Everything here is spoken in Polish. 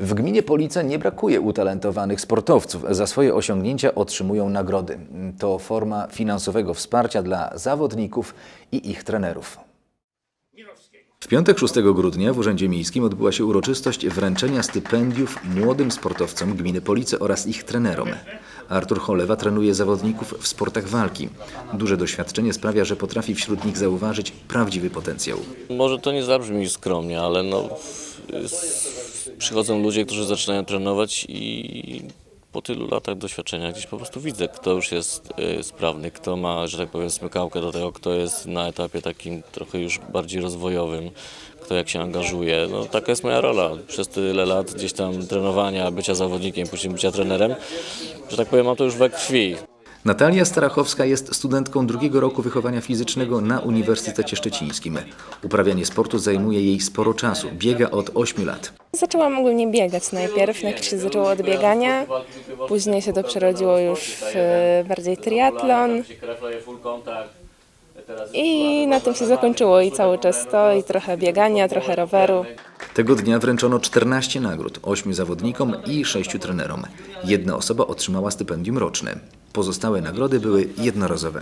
W gminie Police nie brakuje utalentowanych sportowców. Za swoje osiągnięcia otrzymują nagrody. To forma finansowego wsparcia dla zawodników i ich trenerów. W piątek 6 grudnia w Urzędzie Miejskim odbyła się uroczystość wręczenia stypendiów młodym sportowcom gminy Police oraz ich trenerom. Artur Cholewa trenuje zawodników w sportach walki. Duże doświadczenie sprawia, że potrafi wśród nich zauważyć prawdziwy potencjał. Może to nie zabrzmi skromnie, ale no, przychodzą ludzie, którzy zaczynają trenować i po tylu latach doświadczenia gdzieś po prostu widzę, kto już jest y, sprawny, kto ma, że tak powiem, smykałkę do tego, kto jest na etapie takim trochę już bardziej rozwojowym, kto jak się angażuje. No, taka jest moja rola. Przez tyle lat gdzieś tam trenowania, bycia zawodnikiem, później bycia trenerem, że tak powiem, mam to już we krwi. Natalia Starachowska jest studentką drugiego roku wychowania fizycznego na Uniwersytecie Szczecińskim. Uprawianie sportu zajmuje jej sporo czasu. Biega od 8 lat. Zaczęłam ogólnie biegać najpierw, najpierw się zaczęło od biegania, później się to przerodziło już w e, bardziej triatlon i na tym się zakończyło i cały czas to i trochę biegania, trochę roweru. Tego dnia wręczono 14 nagród, 8 zawodnikom i 6 trenerom. Jedna osoba otrzymała stypendium roczne. Pozostałe nagrody były jednorazowe.